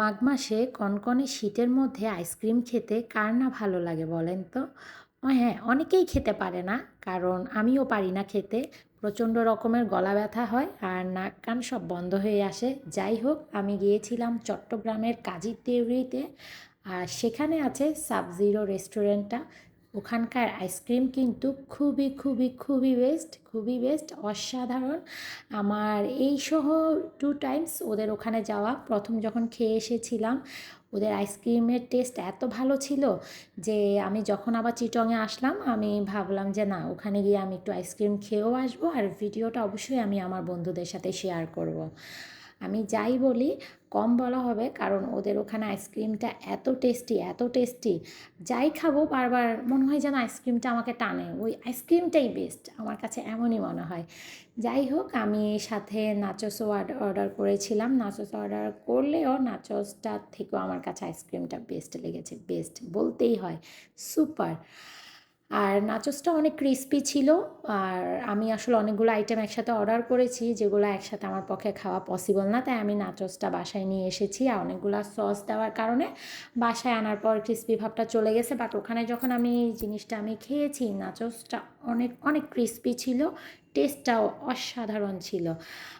মাঘ মাসে কনকনে শীতের মধ্যে আইসক্রিম খেতে কার না ভালো লাগে বলেন তো? হ্যাঁ অনেকেই খেতে পারে না, কারণ আমিও পারি না খেতে। প্রচণ্ড রকমের গলা ব্যথা হয় আর নাক কান সব বন্ধ হয়ে আসে। যাই হোক, আমি গিয়েছিলাম চট্টগ্রামের কাজী তেওরিতে আর সেখানে আছে সাবজিরো রেস্টুরেন্টটা। ওখানকার আইসক্রিম কিন্তু খুবই খুবই খুবই বেস্ট খুবই বেস্ট অসাধারণ আমার এই সহ টু টাইমস ওদের ওখানে যাওয়া, প্রথম যখন খেয়ে এসেছিলাম, ওদের আইসক্রিমের টেস্ট এত ভালো ছিল যে আমি যখন আবার চিটংয়ে আসলাম, আমি ভাবলাম যে না, ওখানে গিয়ে আমি একটু আইসক্রিম খেয়েও আসব আর ভিডিওটা অবশ্যই আমি আমার বন্ধুদের সাথে শেয়ার করব। আমি যাই বলি, কম বলা হবে কারণ ওদের ওখানে আইসক্রিমটা এত টেস্টি এত টেস্টি যাই খাব বারবার, মনে হয় যেন আইসক্রিমটা আমাকে টানে। ওই আইসক্রিমটাই বেস্ট আমার কাছে এমনই মনে হয়। যাই হোক, আমি সাথে নাচসও অর্ডার করেছিলাম। নাচস অর্ডার করলেও নাচসটার থেকেও আমার কাছে আইসক্রিমটা বেস্ট লেগেছে বেস্ট বলতেই হয়। সুপার আর নাচসটা অনেক ক্রিস্পি ছিল, আর আমি আসলে অনেকগুলো আইটেম একসাথে অর্ডার করেছি, যেগুলো একসাথে আমার পক্ষে খাওয়া পসিবল না, তাই আমি নাচসটা বাসায় নিয়ে এসেছি। আর অনেকগুলো সস দেওয়ার কারণে বাসায় আনার পর ক্রিস্পি ভাবটা চলে গেছে বাট ওখানে যখন আমি জিনিসটা আমি খেয়েছি নাচসটা অনেক অনেক ক্রিস্পি ছিল টেস্টটাও অসাধারণ ছিল।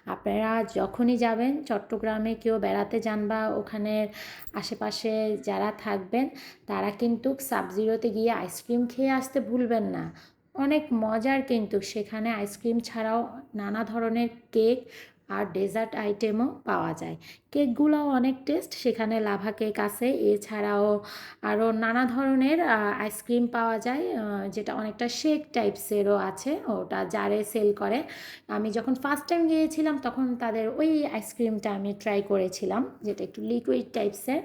আপনারা যখনই যাবেন, চট্টগ্রামে কেউ বেড়াতে যান বা ওখানের আশেপাশে যারা থাকবেন, তারা কিন্তু সাবজিরোতে গিয়ে আইসক্রিম খেয়ে আসতে ভুলবেন না। অনেক মজার কিন্তু সেখানে আইসক্রিম ছাড়াও নানা ধরনের কেক আর ডেজার্ট আইটেমও পাওয়া যায়। কেকগুলোও অনেক টেস্ট, সেখানে লাভা কেক আছে, এছাড়াও আরও নানা ধরনের আইসক্রিম পাওয়া যায় যেটা অনেকটা শেক টাইপসেরও আছে, ওটা জারে সেল করে। আমি যখন ফার্স্ট টাইম গিয়েছিলাম, তখন তাদের ওই আইসক্রিমটা আমি ট্রাই করেছিলাম, যেটা একটু লিকুইড টাইপসের।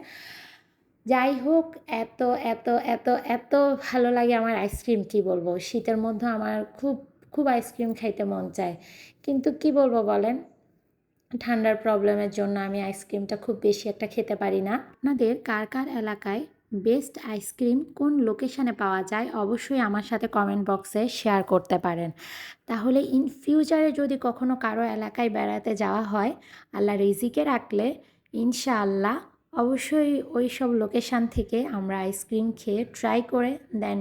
যাই হোক, এত এত এত এত ভালো লাগে আমার আইসক্রিম, কি বলব? শীতের মধ্যে আমার খুব খুব আইসক্রিম খাইতে মন চায়। কিন্তু কি বলব বলেন? ঠান্ডার প্রবলেমের জন্য আমি আইসক্রিমটা খুব বেশি একটা খেতে পারি না। আপনাদের কার কার এলাকায় বেস্ট আইসক্রিম কোন লোকেশানে পাওয়া যায় অবশ্যই আমার সাথে কমেন্ট বক্সে শেয়ার করতে পারেন। তাহলে ইন ফিউচারে যদি কখনো কারও এলাকায় বেড়াতে যাওয়া হয় আল্লাহ রিজিকে রাখলে ইনশাআল্লাহ অবশ্যই ওই সব লোকেশান থেকে আমরা আইসক্রিম খেয়ে ট্রাই করে দেন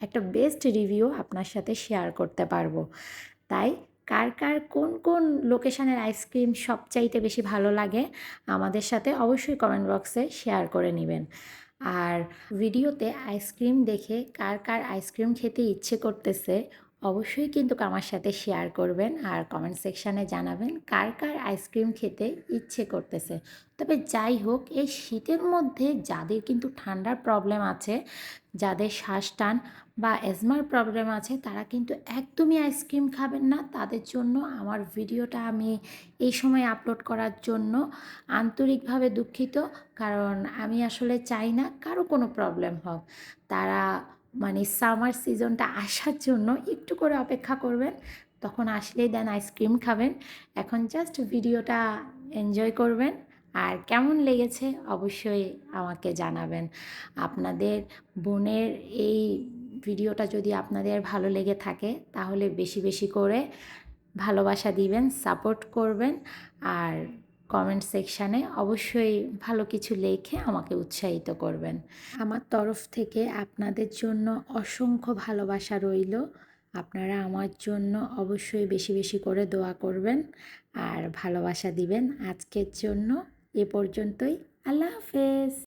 একটা বেস্ট রিভিউ আপনার সাথে শেয়ার করতে পারব। তাই কার কার কোন কোন লোকেশানের আইসক্রিম সবচাইতে বেশি ভালো লাগে, আমাদের সাথে অবশ্যই কমেন্ট বক্সে শেয়ার করে নেবেন। আর ভিডিওতে আইসক্রিম দেখে কার কার আইসক্রিম খেতে ইচ্ছে করতেছে অবশ্যই কিন্তু আমার সাথে শেয়ার করবেন আর কমেন্ট সেকশানে জানাবেন কার কার আইসক্রিম খেতে ইচ্ছে করতেছে। তবে যাই হোক, এই শীতের মধ্যে যাদের কিন্তু ঠান্ডার প্রবলেম আছে, যাদের শ্বাস টান বা এজমার প্রবলেম আছে, তারা কিন্তু একদমই আইসক্রিম খাবেন না। তাদের জন্য আমার ভিডিওটা আমি এই সময় আপলোড করার জন্য আন্তরিকভাবে দুঃখিত, কারণ আমি আসলে চাই না কারও কোনো প্রবলেম হোক। তারা মানে সামার সিজনটা আসার জন্য একটু করে অপেক্ষা করবেন। তখন আসলেই দেন আইসক্রিম খাবেন। এখন জাস্ট ভিডিওটা এনজয় করবেন। আর কেমন লেগেছে অবশ্যই আমাকে জানাবেন। আপনাদের বোনের এই ভিডিওটা যদি আপনাদের ভালো লেগে থাকে, তাহলে বেশি বেশি করে ভালোবাসা দিবেন সাপোর্ট করবেন। আর কমেন্ট সেকশানে অবশ্যই ভালো কিছু লেখে আমাকে উৎসাহিত করবেন। আমার তরফ থেকে আপনাদের জন্য অসংখ্য ভালোবাসা রইল। আপনারা আমার জন্য অবশ্যই বেশি বেশি করে দোয়া করবেন আর ভালোবাসা দিবেন। আজকের জন্য এ পর্যন্তই। আল্লাহ হাফেজ।